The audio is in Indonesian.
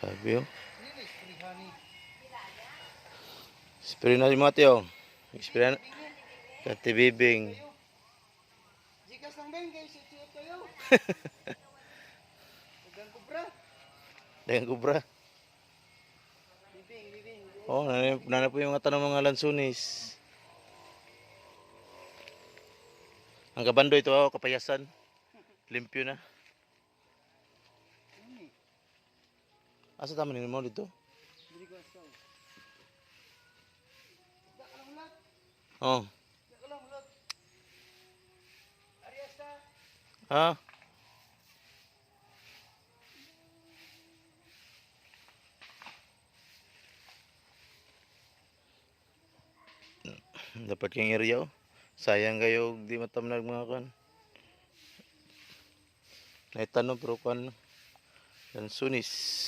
Grabe oh. Spray na si Mateo. Spray na. Kati bibing. Jikas lang Ben, guys. Ito kayo. Huwag kubra. Dengan kubra. Bibing, bibing. Oh, nana, nana po yung mga tanong mga lansunis. Ang kabando ito oh, kapayasan. Limpyo na. Asa tama ni mo dito? Dili ko asaw. Dak lang ulat. Oh. Ha? Dapat kang area oh. Sayang kayo di matamnag mga kan. Naitanong pero kan. Dan sunis.